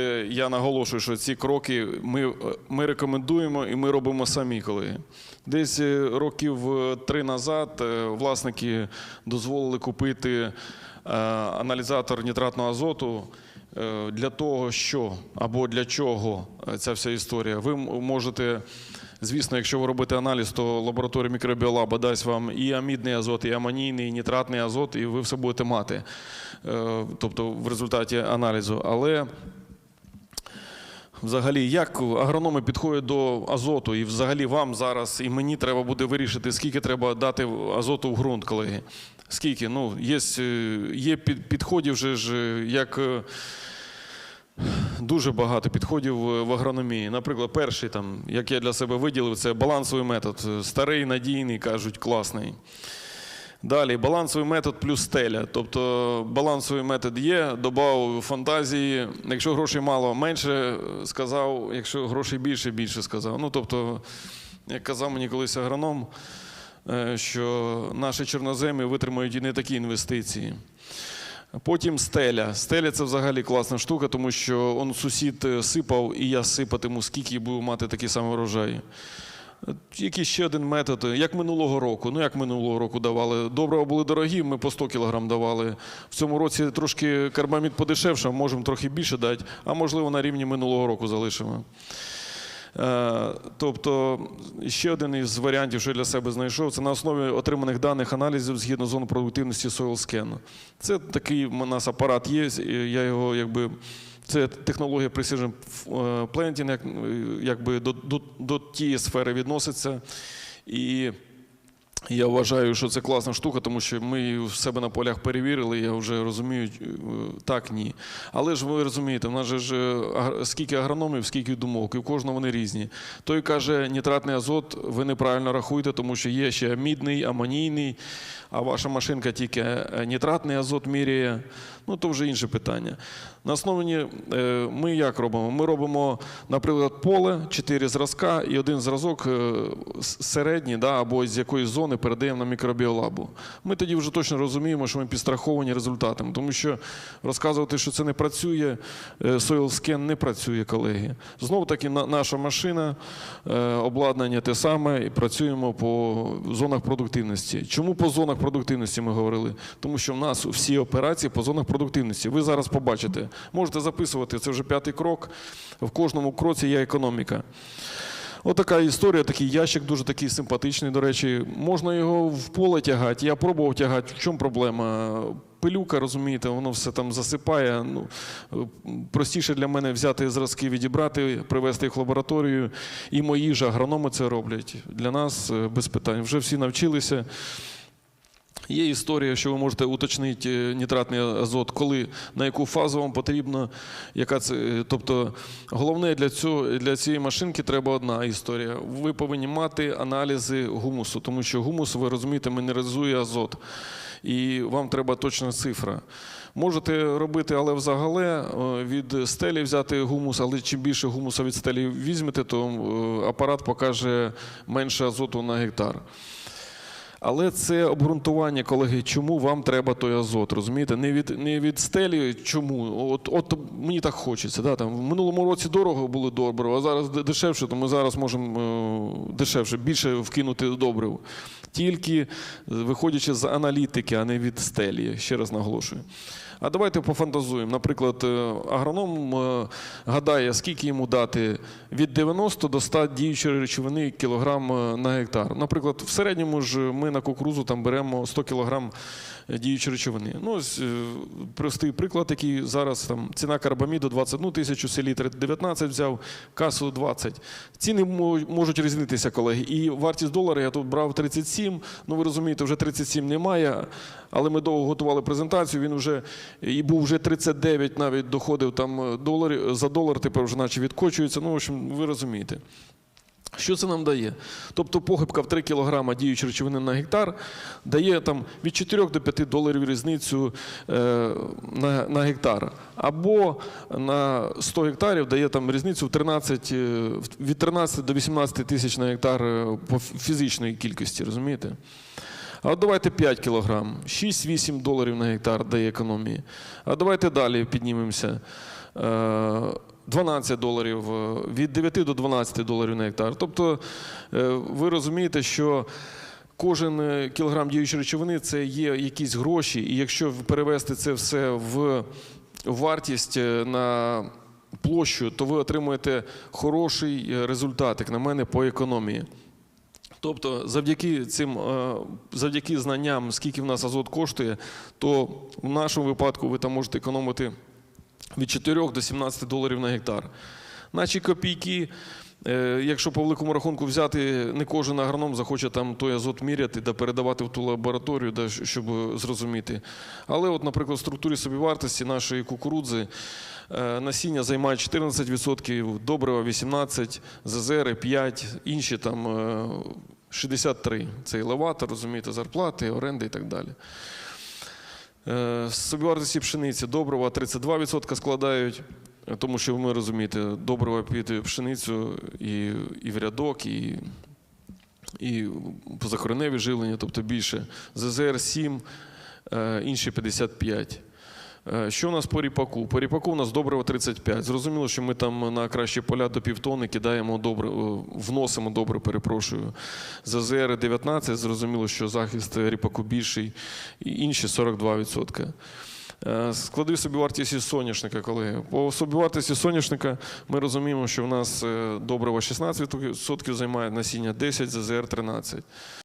Е, Я наголошую, що ці кроки ми, ми рекомендуємо і ми робимо самі, колеги. Десь е, років е, три назад е, власники дозволили купити е, аналізатор нітратного азоту е, для того, що або для чого е, ця вся історія. Ви можете, звісно, якщо ви робите аналіз, то лабораторія мікробіолаба дасть вам і амідний азот, і амонійний, і нітратний азот, і ви все будете мати. Е, Тобто в результаті аналізу. Але Взагалі, як агрономи підходять до азоту, і взагалі вам зараз і мені треба буде вирішити, скільки треба дати азоту в ґрунт, колеги. Скільки? Ну, є, е, є підходів, вже ж, е, як е, дуже багато підходів в агрономії. Наприклад, перший, там, як я для себе виділив, це балансовий метод. Старий, надійний, кажуть, класний. Далі балансовий метод плюс стеля. Тобто балансовий метод є, додав фантазії. Якщо грошей мало, менше сказав, якщо грошей більше, більше сказав. Ну тобто, як казав мені колись агроном, е, що наші чорноземи витримають і не такі інвестиції. Потім стеля. Стеля це взагалі класна штука, тому що он сусід е, сипав, і я сипатиму, скільки буду мати такий самий врожай. Який ще один метод, як минулого року. Ну, як минулого року давали. Добрива були дорогі, ми по 100 кг давали. В цьому році трошки карбамід подешевшав, можемо трохи більше дати, а можливо на рівні минулого року залишимо. Е, Тобто, ще один із варіантів, що я для себе знайшов, це на основі отриманих даних аналізів згідно зони продуктивності SoilScan. Це такий у нас апарат є. Я його якби. Це технологія Precision е, Planting, як, якби до, до, до тієї сфери відноситься. І я вважаю, що це класна штука, тому що ми в себе на полях перевірили. Я вже розумію, е, так, ні. Але ж ви розумієте, в нас же ж е, скільки агрономів, скільки думок, і в кожного вони різні. Той каже, нітратний азот ви неправильно рахуєте, тому що є ще мідний, амонійний, а ваша машинка тільки нітратний азот міряє. Ну, то вже інше питання. На основі е, ми як робимо? Ми робимо, наприклад, поле, чотири зразка і один зразок е, середній, да, або з якоїсь зони передаємо на мікробіолабу. Ми тоді вже точно розуміємо, що ми підстраховані результатами, тому що розказувати, що це не працює, е, SoilScan не працює, колеги. Знову таки, на- наша машина, обладнання те саме, і працюємо по зонах продуктивності. Чому по зонах продуктивності ми говорили? Тому що в нас всі операції по зонах продуктивності. Ви зараз побачите, можете записувати, це вже п'ятий крок. В кожному кроці є економіка. Отака історія, такий ящик дуже такий симпатичний, до речі. Можна його в поле тягати. Я пробував тягати. В чому проблема? Пилюка, розумієте, воно все там засипає. Ну, простіше для мене взяти зразки, відібрати, привезти їх в лабораторію. І мої ж агрономи це роблять. Для нас е, без питань. Вже всі навчилися. Є історія, що ви можете уточнити е, нітратний азот, коли на яку фазу вам потрібно, яка це. е, Тобто головне для цього для цієї машинки треба одна історія. Ви повинні мати аналізи гумусу, тому що гумус, ви розумієте, мінералізує азот. І вам треба точна цифра. Можете робити, але взагале е, від стелі взяти гумус, але чим більше гумуса від стелі візьмете, то апарат покаже менше азоту на гектар. Але це обґрунтування, колеги, чому вам треба той азот, розумієте? Не від, не від стелі, чому? От, от мені так хочеться. Да? Там, в минулому році дорого було добриво, а зараз дешевше, то ми зараз можемо е, дешевше, більше вкинути добриво. Тільки виходячи з аналітики, а не від стелі, ще раз наголошую. А давайте пофантазуємо. Наприклад, е, агроном е, гадає, скільки йому дати від 90 до 100 діючої речовини кілограм е, на гектар. Наприклад, в середньому ж ми на кукурузу там беремо 100 кілограм діючої речовини. Ну, ось, простий приклад, який зараз там ціна карбаміду 21 тисячу, селітр 19 взяв, касу 20. Ціни мо- можуть різнитися, колеги. І вартість долара я тут брав 37. Ну ви розумієте, вже 37 немає. Але ми довго готували презентацію. Він вже і був вже 39, навіть доходив там е, доларів за долар. Тепер вже наче відкочується. Ну, в общем, ви розумієте. Що це нам дає? Тобто похибка в 3 кг діючої речовини на гектар дає там від 4 до 5 доларів різницю е, на, на гектар. Або на 100 гектарів дає там різницю в 13, е, від 13 до 18 тисяч на гектар е, по фізичної кількості, розумієте? А давайте 5 кг, 6-8 доларів на гектар дає економії. А давайте далі піднімемося. Е, 12 доларів, е, від 9 до 12 доларів на гектар. Тобто е, ви розумієте, що кожен е, кілограм діючої речовини це є якісь гроші, і якщо перевести це все в вартість е, на площу, то ви отримуєте хороший е, результат, як на мене, по економії. Тобто, завдяки цим, е, завдяки знанням, скільки в нас азот коштує, то в нашому випадку ви там можете економити від 4 до 17 доларів на гектар. Наші копійки, якщо по великому рахунку взяти, не кожен агроном захоче там той азот міряти та передавати в ту лабораторію, да, щоб зрозуміти. Але, от, наприклад, в структурі собівартості нашої кукурудзи е, насіння займає 14%, добрива 18%, ЗЗРи 5%, інші там е, 63%. Це елеватор, розумієте, зарплати, оренди і так далі. Е, Собівартості пшениці добрива 32% складають, е, тому що ви розумієте, добрива під пшеницю і, і в рядок, і, і позакореневі живлення, тобто більше. ЗЗР 7, е, інші 55. Е, Що у нас по ріпаку? По ріпаку у нас добриво 35. Зрозуміло, що ми там на кращі поля до півтони кидаємо добре, вносимо добре, перепрошую. ЗЗР 19, зрозуміло, що захист ріпаку більший, і інші 42%. Е, Склади собівартість соняшника, колеги. По собівартості соняшника ми розуміємо, що в нас е, добриво 16% займає насіння 10, ЗЗР 13.